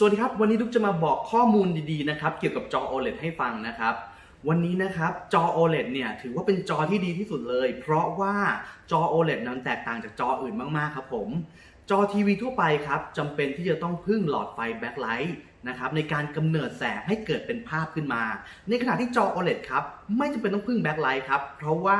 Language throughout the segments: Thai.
สวัสดีครับ วันนี้ทุกจะมาบอกข้อมูลดีๆนะครับ เกี่ยวกับจอ OLED ให้ฟังนะครับ วันนี้นะครับจอ OLED เนี่ยถือว่าเป็นจอที่ดีที่สุดเลย เพราะว่าจอ OLED นั้นแตกต่างจากจออื่นมากๆครับผม จอทีวีทั่วไปครับจำเป็นที่จะต้องพึ่งหลอดไฟแบ็คไลท์นะครับในการกำเนิดแสงให้เกิดเป็นภาพขึ้นมา ในขณะที่จอ OLED ครับไม่จำเป็นต้องพึ่งแบ็คไลท์ครับ เพราะว่า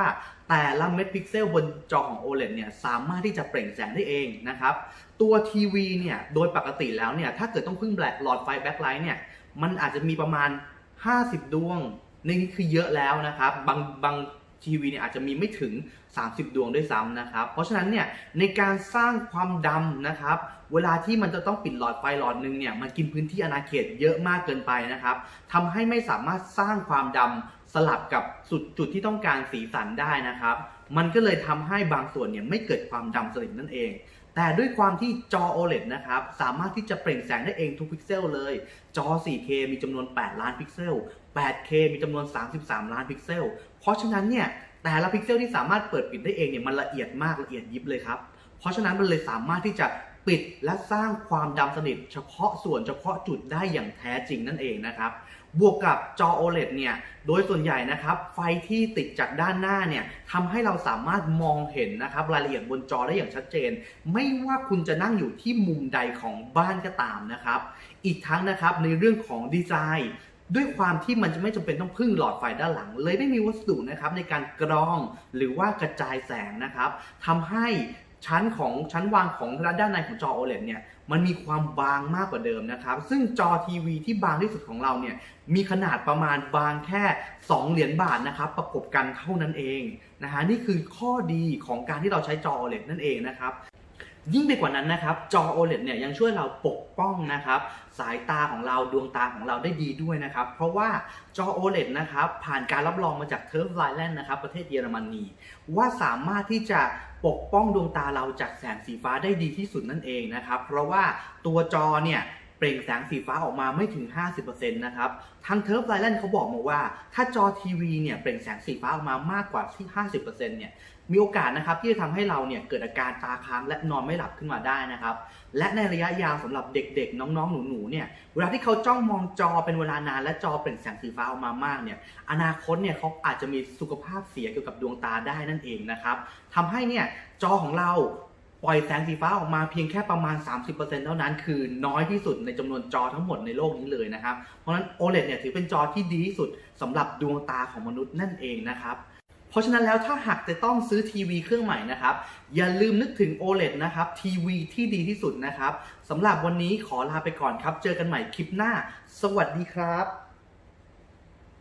แต่ละเม็ดพิกเซลบนจอของ OLED เนี่ยสามารถที่จะเปล่งแสงได้เองนะครับ ตัวทีวีเนี่ยโดยปกติแล้วเนี่ยถ้าเกิดต้องพึ่งแบล็หลอดไฟแบ็คไลท์เนี่ยมันอาจจะมีประมาณ 50 ดวงนี่คือเยอะแล้วนะครับบางบาง ทีวีเนี่ยอาจจะมีไม่ถึง 30 ดวงด้วยซ้ำนะครับ เพราะฉะนั้นเนี่ยในการสร้างความดำนะครับ เวลาที่มันจะต้องปิดหลอดไฟหลอดหนึ่งเนี่ยมันกินพื้นที่อาณาเขตเยอะมากเกินไปนะครับทำให้ไม่สามารถสร้างความดำ สลับกับสุดจุดที่ต้องการสีสันได้นะครับ มันก็เลยทำให้บางส่วนเนี่ยไม่เกิดความดำสนิทนั่นเอง แต่ด้วยความที่จอ OLED นะครับ สามารถที่จะเปล่งแสงได้เองทุกพิกเซลเลย จอ 4K มีจำนวน 8 ล้านพิกเซล 8K มีจำนวน 33 ล้านพิกเซล เพราะฉะนั้นเนี่ยแต่ละพิกเซลที่สามารถเปิดปิดได้เองเนี่ยมันละเอียดมากละเอียดยิบเลยครับ เพราะฉะนั้นมันเลยสามารถที่จะ ปิดและสร้างความดำสนิทเฉพาะส่วนเฉพาะจุดได้อย่างแท้จริงนั่นเองนะครับ บวกกับจอ OLED เนี่ย โดยส่วนใหญ่นะครับ ไฟที่ติดจากด้านหน้าเนี่ยทำให้เราสามารถมองเห็นนะครับ รายละเอียดบนจอได้อย่างชัดเจน ไม่ว่าคุณจะนั่งอยู่ที่มุมใดของบ้านก็ตามนะครับ อีกทั้งนะครับในเรื่องของดีไซน์ด้วยความที่มันจะไม่จำเป็นต้องพึ่งหลอดไฟด้านหลัง เลยไม่มีวัสดุนะครับในการกรองหรือว่ากระจายแสงนะครับทำให้ ชั้นของชั้นวางของด้านในของจอ OLED เนี่ยมันมีความบางมากกว่าเดิมนะครับ ซึ่งจอทีวีที่บางที่สุดของเราเนี่ยมีขนาดประมาณบางแค่ 2 เหรียญบาทนะครับ ประกบกันเท่านั้นเองนะฮะนี่คือข้อดีของการที่เราใช้จอ OLED นั่นเองนะครับ ยิ่งไปกว่านั้นนะครับ จอ OLED เนี่ยยังช่วยเราปกป้องนะครับ สายตาของเราดวงตาของเราได้ดีด้วยนะครับ เพราะว่าจอ OLED นะครับ ผ่านการรับรองมาจากเทิร์ฟไลแลนด์นะครับ ประเทศเยอรมนี ว่าสามารถที่จะปกป้องดวงตาเราจากแสงสีฟ้าได้ดีที่สุดนั่นเองนะครับ เพราะว่าตัวจอเนี่ย เปล่งแสงสีฟ้าออกมาไม่ถึง 50%นะครับทางเทิร์ฟไลแลนด์เขาบอกมาว่า ถ้าจอทีวีเนี่ยเปล่งแสงสีฟ้าออกมามากกว่าที่ 50%เนี่ยมีโอกาสนะครับที่จะทำให้เราเนี่ยเกิดอาการตาค้างและนอนไม่หลับขึ้นมาได้นะครับและในระยะยาวสำหรับเด็กๆ น้องๆ หนูๆเนี่ยเวลาที่เขาจ้องมองจอเป็นเวลานานและจอเปล่งแสงสีฟ้าออกมามากเนี่ยอนาคตเนี่ยเขาอาจจะมีสุขภาพเสียเกี่ยวกับดวงตาได้นั่นเองนะครับทำให้เนี่ยจอของเรา ปล่อยแสงสีฟ้าออกมาเพียงแค่ประมาณ 30%เท่านั้น คือน้อยที่สุดในจำนวนจอทั้งหมดในโลกนี้เลยนะครับ เพราะฉะนั้น OLED เนี่ยถือเป็นจอที่ดีที่สุดสำหรับดวงตาของมนุษย์นั่นเองนะครับเพราะฉะนั้นแล้วถ้าหากจะต้องซื้อทีวีเครื่องใหม่นะครับ อย่าลืมนึกถึง OLED นะครับทีวีที่ดีที่สุดนะครับสำหรับวันนี้ขอลาไปก่อนครับ เจอกันใหม่คลิปหน้า สวัสดีครับ